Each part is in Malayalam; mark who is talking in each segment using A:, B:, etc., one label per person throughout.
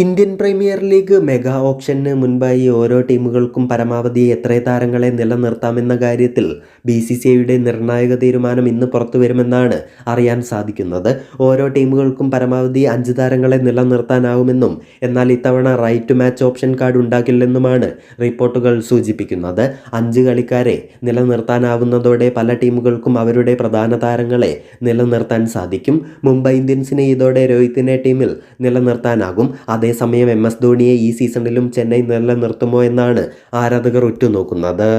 A: ഇന്ത്യൻ പ്രീമിയർ ലീഗ് മെഗാ ഓപ്ഷന് മുൻപായി ഓരോ ടീമുകൾക്കും പരമാവധി എത്ര താരങ്ങളെ നിലനിർത്താമെന്ന കാര്യത്തിൽ ബി സി സി ഐയുടെ നിർണായക തീരുമാനം ഇന്ന് പുറത്തു വരുമെന്നാണ് അറിയാൻ സാധിക്കുന്നത്. ഓരോ ടീമുകൾക്കും പരമാവധി അഞ്ച് താരങ്ങളെ നിലനിർത്താനാവുമെന്നും എന്നാൽ ഇത്തവണ right to match option card ഉണ്ടാകില്ലെന്നുമാണ് റിപ്പോർട്ടുകൾ സൂചിപ്പിക്കുന്നത്. അഞ്ച് കളിക്കാരെ നിലനിർത്താനാവുന്നതോടെ പല ടീമുകൾക്കും അവരുടെ പ്രധാന താരങ്ങളെ നിലനിർത്താൻ സാധിക്കും. മുംബൈ ഇന്ത്യൻസിനെ ഇതോടെ രോഹിത്തിനെ ടീമിൽ നിലനിർത്താനാകും. അതേസമയം എം എസ് ധോണിയെ ഈ സീസണിലും ചെന്നൈ നിലനിർത്തുമോ എന്നാണ് ആരാധകർ ഉറ്റുനോക്കുന്നത്.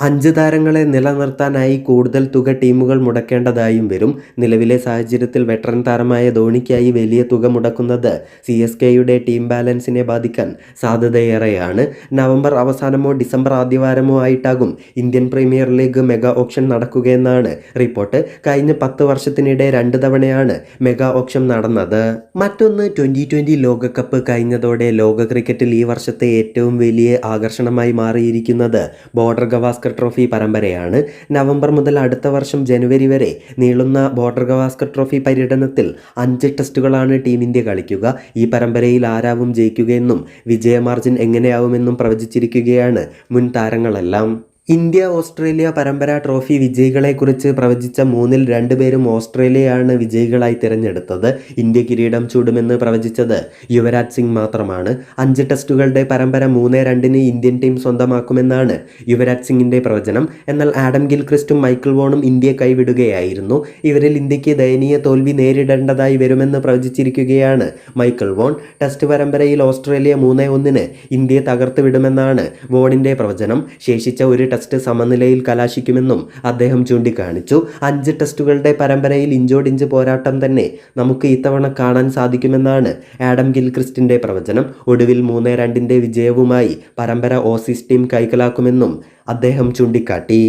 A: അഞ്ച് താരങ്ങളെ നിലനിർത്താനായി കൂടുതൽ തുക ടീമുകൾ മുടക്കേണ്ടതായും വരും. നിലവിലെ സാഹചര്യത്തിൽ വെറ്ററൻ താരമായ ധോണിക്കായി വലിയ തുക മുടക്കുന്നത് സി എസ് കെയുടെ ടീം ബാലൻസിനെ ബാധിക്കാൻ സാധ്യതയേറെയാണ്. നവംബർ അവസാനമോ ഡിസംബർ ആദ്യവാരമോ ആയിട്ടാകും Indian Premier League mega option നടക്കുകയെന്നാണ് report. കഴിഞ്ഞ പത്ത് വർഷത്തിനിടെ രണ്ട് തവണയാണ് മെഗാ ഓപ്ഷൻ നടന്നത്. മറ്റൊന്ന് ട്വന്റി ട്വന്റി ലോകകപ്പ് കഴിഞ്ഞതോടെ ലോക ക്രിക്കറ്റിൽ ഈ വർഷത്തെ ഏറ്റവും വലിയ ആകർഷണമായി മാറിയിരിക്കുന്നത് ബോർഡർ ഗവാസ്കർ ട്രോഫി പരമ്പരയാണ്. നവംബർ മുതൽ അടുത്ത വർഷം ജനുവരി വരെ നീളുന്ന ബോർഡർ ഗവാസ്കർ ട്രോഫി പര്യടനത്തിൽ അഞ്ച് ടെസ്റ്റുകളാണ് ടീം ഇന്ത്യ കളിക്കുക. ഈ പരമ്പരയിൽ ആരാവും ജയിക്കുകയെന്നും വിജയമാർജിൻ എങ്ങനെയാവുമെന്നും പ്രവചിച്ചിരിക്കുകയാണ് മുൻ താരങ്ങളെല്ലാം. ഇന്ത്യ ഓസ്ട്രേലിയ പരമ്പര ട്രോഫി വിജയികളെക്കുറിച്ച് പ്രവചിച്ച മൂന്നിൽ രണ്ടുപേരും ഓസ്ട്രേലിയയാണ് വിജയികളായി തിരഞ്ഞെടുത്തത്. ഇന്ത്യ കിരീടം ചൂടുമെന്ന് പ്രവചിച്ചത് യുവരാജ് സിംഗ് മാത്രമാണ്. അഞ്ച് ടെസ്റ്റുകളുടെ പരമ്പര മൂന്ന് രണ്ടിന് ഇന്ത്യൻ ടീം സ്വന്തമാക്കുമെന്നാണ് യുവരാജ് സിംഗിന്റെ പ്രവചനം. എന്നാൽ ആഡം ഗിൽക്രിസ്റ്റും മൈക്കിൾ വോണും ഇന്ത്യ കൈവിടുകയായിരുന്നു. ഇവരിൽ ഇന്ത്യയ്ക്ക് ദയനീയ തോൽവി നേരിടേണ്ടതായി വരുമെന്ന് പ്രവചിച്ചിരിക്കുകയാണ് മൈക്കിൾ വോൺ. ടെസ്റ്റ് പരമ്പരയിൽ ഓസ്ട്രേലിയ മൂന്ന് ഒന്നിന് ഇന്ത്യയെ തകർത്ത് വിടുമെന്നാണ് വോണിന്റെ പ്രവചനം. ശേഷിച്ച ഒരു ടെസ്റ്റ് സമനിലയിൽ കലാശിക്കുമെന്നും അദ്ദേഹം ചൂണ്ടിക്കാണിച്ചു. അഞ്ച് ടെസ്റ്റുകളുടെ പരമ്പരയിൽ ഇഞ്ചോടിഞ്ച് പോരാട്ടം തന്നെ നമുക്ക് ഇത്തവണ കാണാൻ സാധിക്കുമെന്നാണ് ആഡം ഗിൽക്രിസ്റ്റിന്റെ പ്രവചനം. ഒടുവിൽ മൂന്ന് രണ്ടിന്റെ വിജയവുമായി പരമ്പര ഓസീസ് ടീം കൈക്കലാക്കുമെന്നും അദ്ദേഹം ചൂണ്ടിക്കാട്ടി.